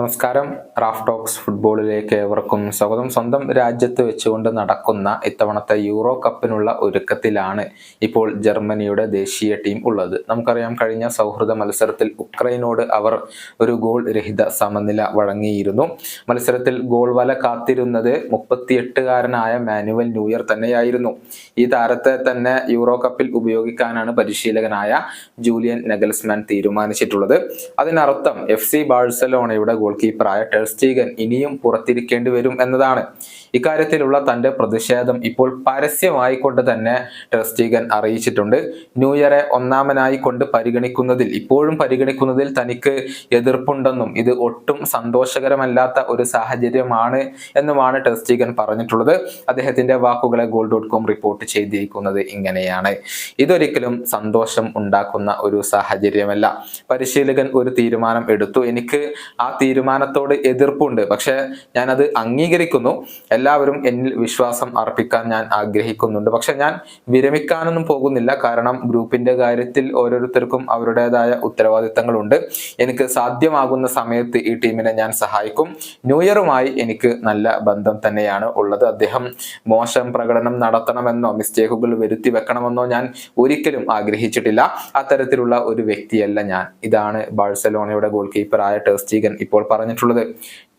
നമസ്കാരം. Raf talks ഫുട്ബോളിലേക്ക് ഏവർക്കും സ്വാഗതം. സ്വന്തം രാജ്യത്ത് വെച്ചുകൊണ്ട് നടക്കുന്ന ഇത്തവണത്തെ യൂറോ കപ്പിനുള്ള ഒരുക്കത്തിലാണ് ഇപ്പോൾ ജർമ്മനിയുടെ ദേശീയ ടീം ഉള്ളത്. നമുക്കറിയാം കഴിഞ്ഞ സൗഹൃദ മത്സരത്തിൽ ഉക്രൈനോട് അവർ ഒരു ഗോൾ രഹിത സമനില വഴങ്ങിയിരുന്നു. മത്സരത്തിൽ ഗോൾ വല കാത്തിരുന്നത് മുപ്പത്തിയെട്ടുകാരനായ മാനുവൽ ന്യൂയർ തന്നെയായിരുന്നു. ഈ താരത്തെ തന്നെ യൂറോ കപ്പിൽ ഉപയോഗിക്കാനാണ് പരിശീലകനായ ജൂലിയൻ നെഗൽസ്മാൻ തീരുമാനിച്ചിട്ടുള്ളത്. അതിനർത്ഥം എഫ് സി ബാഴ്സലോണയുടെ ഗോൾ കീപ്പറായ ടെർസ്റ്റീഗൻ ഇനിയും പുറത്തിരിക്കേണ്ടി വരും എന്നതാണ്. ഇക്കാര്യത്തിലുള്ള തന്റെ പ്രതിഷേധം ഇപ്പോൾ പരസ്യമായിക്കൊണ്ട് തന്നെ ടെർസ്റ്റീഗൻ അറിയിച്ചിട്ടുണ്ട്. ന്യൂ ഇയറെ ഒന്നാമനായി കൊണ്ട് പരിഗണിക്കുന്നതിൽ ഇപ്പോഴും പരിഗണിക്കുന്നതിൽ തനിക്ക് എതിർപ്പുണ്ടെന്നും ഇത് ഒട്ടും സന്തോഷകരമല്ലാത്ത ഒരു സാഹചര്യമാണ് എന്നുമാണ് ടെർസ്റ്റീഗൻ പറഞ്ഞിട്ടുള്ളത്. അദ്ദേഹത്തിന്റെ വാക്കുകളെ ഗോൾ ഡോട്ട് കോം റിപ്പോർട്ട് ചെയ്തിരിക്കുന്നത് ഇങ്ങനെയാണ്. ഇതൊരിക്കലും സന്തോഷം ഉണ്ടാക്കുന്ന ഒരു സാഹചര്യമല്ല. പരിശീലകൻ ഒരു തീരുമാനം എടുത്തു. എനിക്ക് ആ തീരുമാനത്തോട് എതിർപ്പുണ്ട്. പക്ഷെ ഞാനത് അംഗീകരിക്കുന്നു. എല്ലാവരും എന്നിൽ വിശ്വാസം അർപ്പിക്കാൻ ഞാൻ ആഗ്രഹിക്കുന്നുണ്ട്. പക്ഷെ ഞാൻ വിരമിക്കാനൊന്നും പോകുന്നില്ല. കാരണം ഗ്രൂപ്പിന്റെ കാര്യത്തിൽ ഓരോരുത്തർക്കും അവരുടേതായ ഉത്തരവാദിത്തങ്ങളുണ്ട്. എനിക്ക് സാധ്യമാകുന്ന സമയത്ത് ഈ ടീമിനെ ഞാൻ സഹായിക്കും. ന്യൂ ഇയറുമായി എനിക്ക് നല്ല ബന്ധം തന്നെയാണ് ഉള്ളത്. അദ്ദേഹം മോശം പ്രകടനം നടത്തണമെന്നോ മിസ്റ്റേക്കുകൾ വരുത്തി വെക്കണമെന്നോ ഞാൻ ഒരിക്കലും ആഗ്രഹിച്ചിട്ടില്ല. അത്തരത്തിലുള്ള ഒരു വ്യക്തിയല്ല ഞാൻ. ഇതാണ് ബാഴ്സലോണയുടെ ഗോൾ കീപ്പറായ ടെർസ്റ്റീഗൻ ഇപ്പോൾ പറഞ്ഞിട്ടുള്ളത്.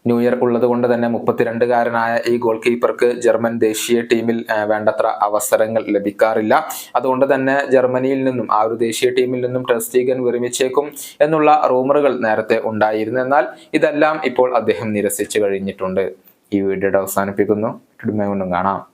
ന്യൂ ഇയർ ഉള്ളത് കൊണ്ട് തന്നെ മുപ്പത്തിരണ്ടുകാരനായ ഈ ഗോൾ കീപ്പർക്ക് ജർമ്മൻ ദേശീയ ടീമിൽ വേണ്ടത്ര അവസരങ്ങൾ ലഭിക്കാറില്ല. അതുകൊണ്ട് തന്നെ ജർമ്മനിയിൽ നിന്നും ആ ഒരു ദേശീയ ടീമിൽ നിന്നും ടെസ്റ്റീഗൻ വിരമിച്ചേക്കും എന്നുള്ള റൂമറുകൾ നേരത്തെ ഉണ്ടായിരുന്നു. എന്നാൽ ഇതെല്ലാം ഇപ്പോൾ അദ്ദേഹം നിരസിച്ചു കഴിഞ്ഞിട്ടുണ്ട്. ഈ വീഡിയോയുടെ അവസാനിപ്പിക്കുന്നു. കാണാം.